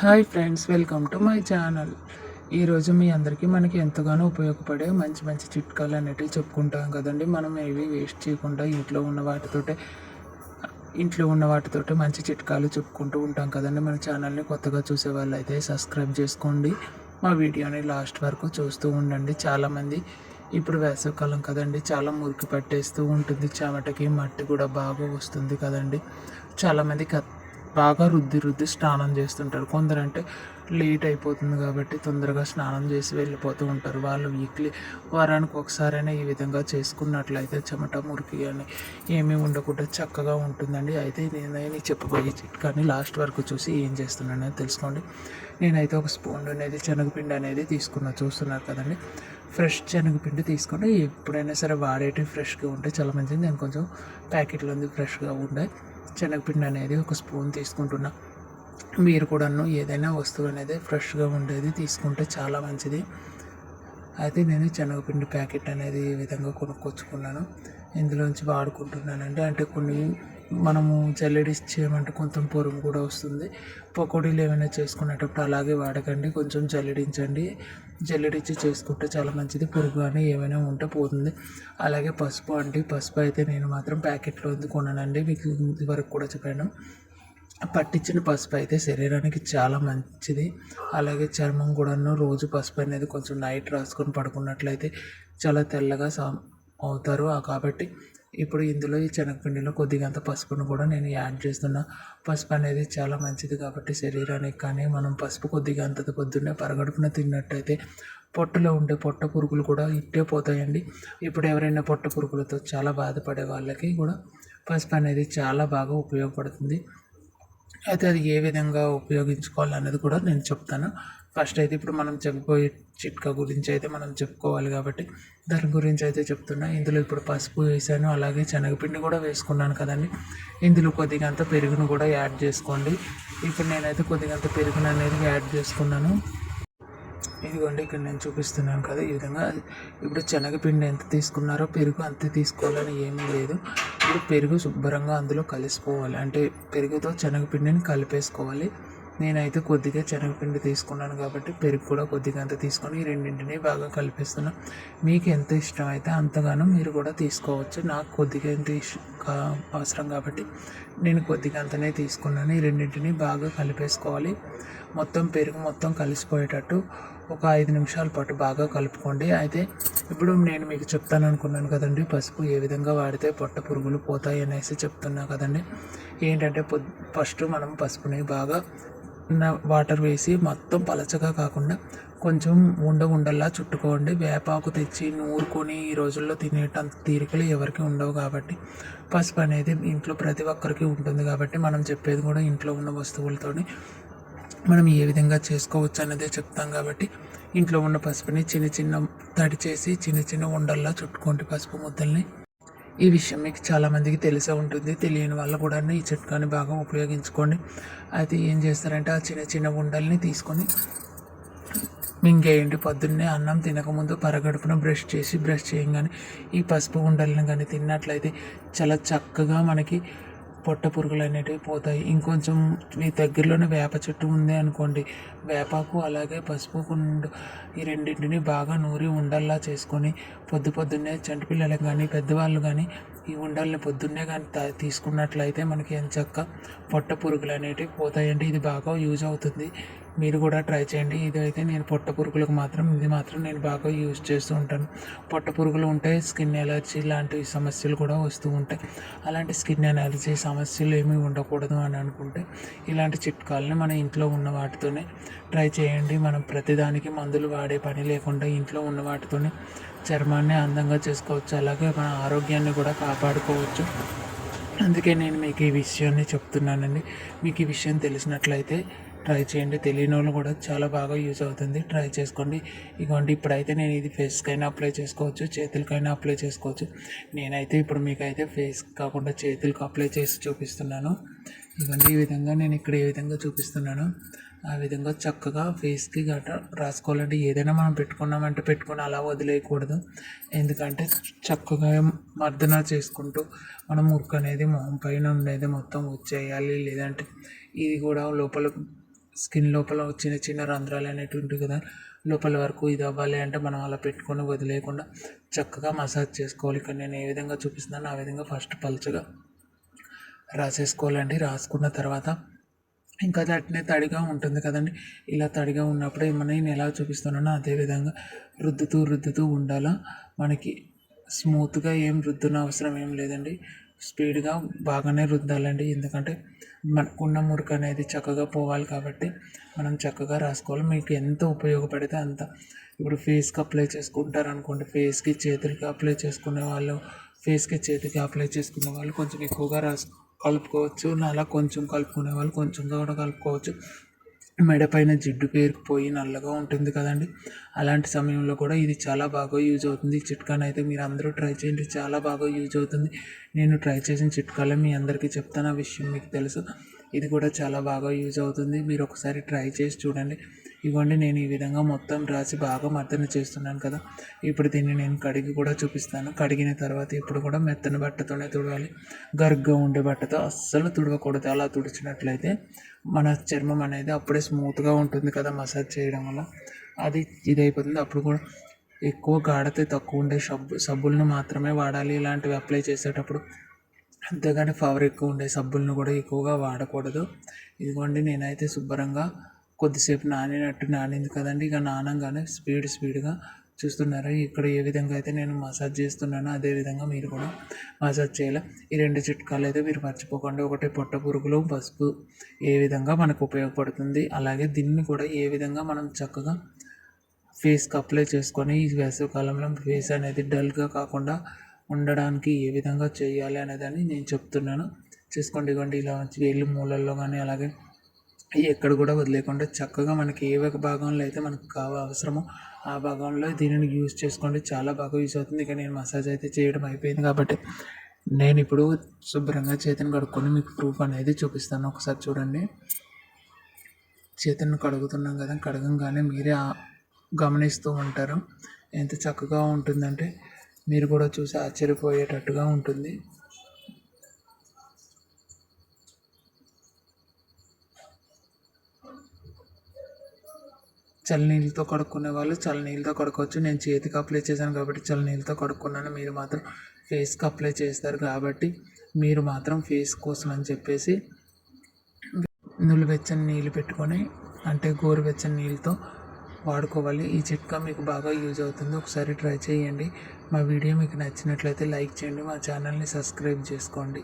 Hi friends welcome to my channel. ఈరోజు మీ అందరికీ మనకి ఎంతగానో ఉపయోగపడే మంచి మంచి చిట్కాలు అనేటివి చెప్పుకుంటాం కదండి. మనం ఏవి వేస్ట్ చేయకుండా ఇంట్లో ఉన్న వాటితోటే ఇంట్లో ఉన్న వాటితోటే మంచి చిట్కాలు చెప్పుకుంటూ ఉంటాం కదండి. మన ఛానల్ని కొత్తగా చూసే వాళ్ళు అయితే సబ్స్క్రైబ్ చేసుకోండి. మా వీడియోని లాస్ట్ వరకు చూస్తూ ఉండండి. చాలామంది ఇప్పుడు వేసవికాలం కదండి చాలా మురికి పట్టేస్తూ ఉంటుంది. చెమటకి మట్టి కూడా బాగా వస్తుంది కదండి. చాలామంది క- బాగా రుద్ది రుద్ది స్నానం చేస్తుంటారు. కొందరంటే లేట్ అయిపోతుంది కాబట్టి తొందరగా స్నానం చేసి వెళ్ళిపోతూ ఉంటారు. వాళ్ళు వీక్లీ వారానికి ఒకసారైనా ఈ విధంగా చేసుకున్నట్లయితే చెమట మురికి అని ఏమీ ఉండకుండా చక్కగా ఉంటుందండి. అయితే నేను చెప్పబోయే చిట్కాని లాస్ట్ వరకు చూసి ఏం చేస్తున్నానో తెలుసుకోండి. నేనైతే ఒక స్పూన్ అనేది శనగపిండి అనేది తీసుకున్నా. చూస్తున్నారు కదండి. ఫ్రెష్ శనగపిండి తీసుకోండి ఎప్పుడైనా సరే వాడేటివి ఫ్రెష్గా ఉంటే చాలా మంచిది. నేను కొంచెం ప్యాకెట్లో ఉంది ఫ్రెష్గా ఉండే శనగపిండి అనేది ఒక స్పూన్ తీసుకుంటున్నా. మీరు కూడాను ఏదైనా వస్తువు అనేది ఫ్రెష్గా ఉండేది తీసుకుంటే చాలా మంచిది. అయితే నేను శనగపిండి ప్యాకెట్ అనేది ఈ విధంగా కొనుక్కొచ్చుకున్నాను. ఇందులోంచి వాడుకుంటున్నానండి. అంటే కొన్ని మనము జల్లెడిస్ చేయమంటే కొంచెం పొరుగు కూడా వస్తుంది. పకోడీలు ఏమైనా చేసుకునేటప్పుడు అలాగే వాడకండి. కొంచెం జల్లెడించండి. జల్లెడిచ్చి చేసుకుంటే చాలా మంచిది. పురుగు అని ఏమైనా ఉంటే పోతుంది. అలాగే పసుపు అండి. పసుపు అయితే నేను మాత్రం ప్యాకెట్లో ఉంది కొన్నానండి మీకు ఇదివరకు కూడా చెప్పాను. పట్టించిన పసుపు అయితే శరీరానికి చాలా మంచిది. అలాగే చర్మం కూడాను రోజు పసుపు అనేది కొంచెం నైట్ రాసుకొని పడుకున్నట్లయితే చాలా తెల్లగా సా అవుతారు. కాబట్టి ఇప్పుడు ఇందులో ఈ శనగపిండిలో కొద్దిగంత పసుపును కూడా నేను యాడ్ చేస్తున్నా. పసుపు అనేది చాలా మంచిది కాబట్టి శరీరానికి కానీ మనం పసుపు కొద్దిగా అంత పొద్దున్నే పరగడుపున తిన్నట్టయితే పొట్టలో ఉండే పొట్ట పురుగులు కూడా ఇట్టే పోతాయండి. ఇప్పుడు ఎవరైనా పొట్ట పురుగులతో చాలా బాధపడే వాళ్ళకి కూడా పసుపు అనేది చాలా బాగా ఉపయోగపడుతుంది. అయితే అది ఏ విధంగా ఉపయోగించుకోవాలి అనేది కూడా నేను చెప్తాను. ఫస్ట్ అయితే ఇప్పుడు మనం చెప్పబోయే చిట్కా గురించి అయితే మనం చెప్పుకోవాలి కాబట్టి దాని గురించి అయితే చెప్తున్నా. ఇందులో ఇప్పుడు పసుపు వేసాను అలాగే శనగపిండి కూడా వేసుకున్నాను కదండి. ఇందులో కొద్దిగంత పెరుగును కూడా యాడ్ చేసుకోండి. ఇప్పుడు నేనైతే కొద్దిగంత పెరుగును అనేది యాడ్ చేసుకున్నాను. ఇదిగోండి ఇక్కడ నేను చూపిస్తున్నాను కదా ఈ విధంగా. ఇప్పుడు శనగపిండి ఎంత తీసుకున్నారో పెరుగు అంతే తీసుకోవాలని ఏమీ లేదు. ఇప్పుడు పెరుగు శుభ్రంగా అందులో కలిసిపోవాలి. అంటే పెరుగుతో శనగపిండిని కలిపేసుకోవాలి. నేనైతే కొద్దిగా శనగపిండి తీసుకున్నాను కాబట్టి పెరుగు కూడా కొద్దిగా అంత తీసుకొని రెండింటిని బాగా కలిపేస్తున్నాను మీకు ఎంత ఇష్టం అయితే అంతగానో మీరు కూడా తీసుకోవచ్చు. నాకు కొద్దిగా ఎంత అవసరం కాబట్టి నేను కొద్దిగా అంతనే తీసుకున్నాను. ఈ రెండింటిని బాగా కలిపేసుకోవాలి. మొత్తం పెరుగు మొత్తం కలిసిపోయేటట్టు ఒక ఐదు నిమిషాల పాటు బాగా కలుపుకోండి. అయితే ఇప్పుడు నేను మీకు చెప్తాను అనుకున్నాను కదండి పసుపు ఏ విధంగా వాడితే పొట్ట పురుగులు పోతాయి అనేసి చెప్తున్నా కదండి. ఏంటంటే ఫస్ట్ మనం పసుపుని బాగా వాటర్ వేసి మొత్తం పలచగా కాకుండా కొంచెం ఉండ ఉండల్లా చుట్టుకోండి. వేపాకు తెచ్చి నూరుకొని ఈ రోజుల్లో తినేటంత తీరికలు ఎవరికి ఉండవు కాబట్టి పసుపు అనేది ఇంట్లో ప్రతి ఒక్కరికి ఉంటుంది కాబట్టి మనం చెప్పేది కూడా ఇంట్లో ఉన్న వస్తువులతోని మనం ఏ విధంగా చేసుకోవచ్చు అనేది చెప్తాం కాబట్టి ఇంట్లో ఉన్న పసుపుని చిన్న చిన్న తడి చేసి చిన్న చిన్న ఉండల్లా చుట్టుకోండి పసుపు ముద్దల్ని. ఈ విషయం మీకు చాలామందికి తెలిసే ఉంటుంది. తెలియని వాళ్ళు కూడా ఈ చిట్కాని బాగా ఉపయోగించుకోండి. అయితే ఏం చేస్తారంటే ఆ చిన్న చిన్న ఉండల్ని తీసుకొని మింగేయండి పొద్దున్నే అన్నం తినకముందు పరగడుపున బ్రష్ చేసి బ్రష్ చేయగానే ఈ పసుపు ఉండలను కానీ తిన్నట్లయితే చాలా చక్కగా మనకి పొట్ట పురుగులు అనేటివి పోతాయి. ఇంకొంచెం మీ దగ్గరలోనే వేప చెట్టు ఉంది అనుకోండి వేపాకు అలాగే పసుపు కుండు ఈ రెండింటిని బాగా నూరి ఉండల్లా చేసుకొని పొద్దు పొద్దున్నే చంటిపిల్లలకు కానీ పెద్దవాళ్ళు కానీ ఈ ఉండల్ని పొద్దున్నే కానీ తీసుకున్నట్లయితే మనకి ఎంచక్క పొట్ట పురుగులు అనేటివి పోతాయండి. ఇది బాగా యూజ్ అవుతుంది. మీరు కూడా ట్రై చేయండి. ఇది అయితే నేను పొట్ట పురుగులకు మాత్రం ఇది మాత్రం నేను బాగా యూజ్ చేస్తూ ఉంటాను. పొట్ట పురుగులు ఉంటే స్కిన్ ఎలర్జీ లాంటి సమస్యలు కూడా వస్తూ ఉంటాయి. అలాంటి స్కిన్ ఎలర్జీ సమస్యలు ఏమీ ఉండకూడదు అని అనుకుంటే ఇలాంటి చిట్కాలని మన ఇంట్లో ఉన్న వాటితోనే ట్రై చేయండి. మనం ప్రతిదానికి మందులు వాడే పని లేకుండా ఇంట్లో ఉన్న వాటితోనే చర్మాన్ని అందంగా చేసుకోవచ్చు. అలాగే మన ఆరోగ్యాన్ని కూడా కాపాడుకోవచ్చు. అందుకే నేను మీకు ఈ విషయాన్ని చెప్తున్నానండి. మీకు ఈ విషయం తెలిసినట్లయితే ట్రై చేయండి. తెలియని వాళ్ళు కూడా చాలా బాగా యూజ్ అవుతుంది. ట్రై చేసుకోండి. ఇదిగోండి ఇప్పుడైతే నేను ఇది ఫేస్కైనా అప్లై చేసుకోవచ్చు చేతులకైనా అప్లై చేసుకోవచ్చు. నేనైతే ఇప్పుడు మీకైతే ఫేస్ కాకుండా చేతులకు అప్లై చేసి చూపిస్తున్నాను. ఇవన్నీ ఈ విధంగా నేను ఇక్కడ ఏ విధంగా చూపిస్తున్నాను. ఆ విధంగా చక్కగా ఫేస్కి గట్రా రాసుకోవాలంటే ఏదైనా మనం పెట్టుకున్నామంటే పెట్టుకుని అలా వదిలేయకూడదు. ఎందుకంటే చక్కగా మర్దన చేసుకుంటూ మనం ఉరుకు అనేది మొహం పైన ఉండేది మొత్తం వచ్చేయాలి. లేదంటే ఇది కూడా లోపల స్కిన్ లోపల చిన్న చిన్న రంధ్రాలు అనేటివి ఉంటాయి కదా లోపల వరకు ఇది అవ్వాలి అంటే మనం అలా పెట్టుకొని వదిలేయకుండా చక్కగా మసాజ్ చేసుకోవాలి. ఇక్కడ నేను ఏ విధంగా చూపిస్తున్నాను ఆ విధంగా ఫస్ట్ పలుచగా రాసేసుకోవాలండి. రాసుకున్న తర్వాత ఇంకా అట్నే తడిగా ఉంటుంది కదండి ఇలా తడిగా ఉన్నప్పుడే మనం నేను ఎలా చూపిస్తున్నానో అదే విధంగా రుద్దుతూ రుద్దుతూ ఉండాలా. మనకి స్మూత్గా ఏం రుద్దున అవసరం ఏం లేదండి. స్పీడ్గా బాగానే రుద్దాలండి. ఎందుకంటే మనకున్న మురికి అనేది చక్కగా పోవాలి కాబట్టి మనం చక్కగా రాసుకోవాలి. మీకు ఎంత ఉపయోగపడితే అంత. ఇప్పుడు ఫేస్కి అప్లై చేసుకుంటారు అనుకోండి ఫేస్కి చేతులకి అప్లై చేసుకునే వాళ్ళు ఫేస్కి చేతికి అప్లై చేసుకునే వాళ్ళు కొంచెం ఎక్కువగా రాసు కలుపుకోవచ్చు. అలా కొంచెం కలుపుకునే వాళ్ళు కొంచెం కూడా కలుపుకోవచ్చు. మెడ పైన జిడ్డు పేరుకుపోయి నల్లగా ఉంటుంది కదండి. అలాంటి సమయంలో కూడా ఇది చాలా బాగా యూజ్ అవుతుంది. ఈ చిట్కాని అయితే మీరు అందరూ ట్రై చేయండి. చాలా బాగా యూజ్ అవుతుంది. నేను ట్రై చేసిన చిట్కాలే మీ అందరికీ చెప్తాను. ఆ విషయం మీకు తెలుసు. ఇది కూడా చాలా బాగా యూజ్ అవుతుంది. మీరు ఒకసారి ట్రై చేసి చూడండి. ఇవ్వండి నేను ఈ విధంగా మొత్తం రాసి బాగా మర్దన చేస్తున్నాను కదా. ఇప్పుడు దీన్ని నేను కడిగి కూడా చూపిస్తాను. కడిగిన తర్వాత ఇప్పుడు కూడా మెత్తని బట్టతోనే తుడవాలి. గరుగ్గా ఉండే బట్టతో అస్సలు తుడవకూడదు. అలా తుడిచినట్లయితే మన చర్మం అనేది అప్పుడే స్మూత్గా ఉంటుంది కదా మసాజ్ చేయడం వల్ల. అది ఇది అయిపోతుంది అప్పుడు కూడా ఎక్కువ గాఢత తక్కువ ఉండే సబ్బు సబ్బులను మాత్రమే వాడాలి. ఇలాంటివి అప్లై చేసేటప్పుడు అంతేగాని పవర్ ఎక్కువ ఉండే సబ్బులను కూడా ఎక్కువగా వాడకూడదు. ఇదిగోండి నేనైతే శుభ్రంగా కొద్దిసేపు నానినట్టు నానింది కదండి. ఇక నానంగానే స్పీడ్ స్పీడ్గా చూస్తున్నారా ఇక్కడ ఏ విధంగా అయితే నేను మసాజ్ చేస్తున్నానో అదే విధంగా మీరు కూడా మసాజ్ చేయాలి. ఈ రెండు చిట్కాలు అయితే మీరు మర్చిపోకండి. ఒకటి పొట్ట పురుగులు పసుపు ఏ విధంగా మనకు ఉపయోగపడుతుంది. అలాగే దీన్ని కూడా ఏ విధంగా మనం చక్కగా ఫేస్కి అప్లై చేసుకొని ఈ వేసవికాలంలో ఫేస్ అనేది డల్గా కాకుండా ఉండడానికి ఏ విధంగా చేయాలి అనేదాన్ని నేను చెప్తున్నాను. చేసుకోండి ఇవ్వండి ఇలా వేళ్ళు మూలల్లో కానీ అలాగే ఎక్కడ కూడా వదిలేకుండా చక్కగా మనకి ఏ ఒక భాగంలో అయితే మనకు కావ అవసరమో ఆ భాగంలో దీనిని యూజ్ చేసుకోండి. చాలా బాగా యూజ్ అవుతుంది. ఇక నేను మసాజ్ అయితే చేయడం అయిపోయింది కాబట్టి నేను ఇప్పుడు శుభ్రంగా చేతిని కడుక్కొని మీకు ప్రూఫ్ అనేది చూపిస్తాను. ఒకసారి చూడండి. చేతిని కడుగుతున్నాం కదా కడగంగానే మీరే గమనిస్తూ ఉంటారు. ఎంత చక్కగా ఉంటుందంటే మీరు కూడా చూసి ఆశ్చర్యపోయేటట్టుగా ఉంటుంది. చల్లనీళ్ళతో కడుక్కునే వాళ్ళు చల్లనీళ్ళతో కడుక్కోవచ్చు. నేను చేతికి అప్లై చేశాను కాబట్టి చల్లనీళ్ళతో కడుక్కున్నాను. మీరు మాత్రం ఫేస్కి అప్లై చేస్తారు కాబట్టి మీరు మాత్రం ఫేస్ కోసం అని చెప్పేసి నులివెచ్చని నీళ్ళు పెట్టుకొని అంటే గోరువెచ్చని నీళ్ళతో వాడుకోవాలి. ఈ చిట్కా మీకు బాగా యూజ్ అవుతుంది. ఒకసారి ట్రై చేయండి. మా వీడియో మీకు నచ్చినట్లయితే లైక్ చేయండి. మా ఛానల్ని సబ్స్క్రైబ్ చేసుకోండి.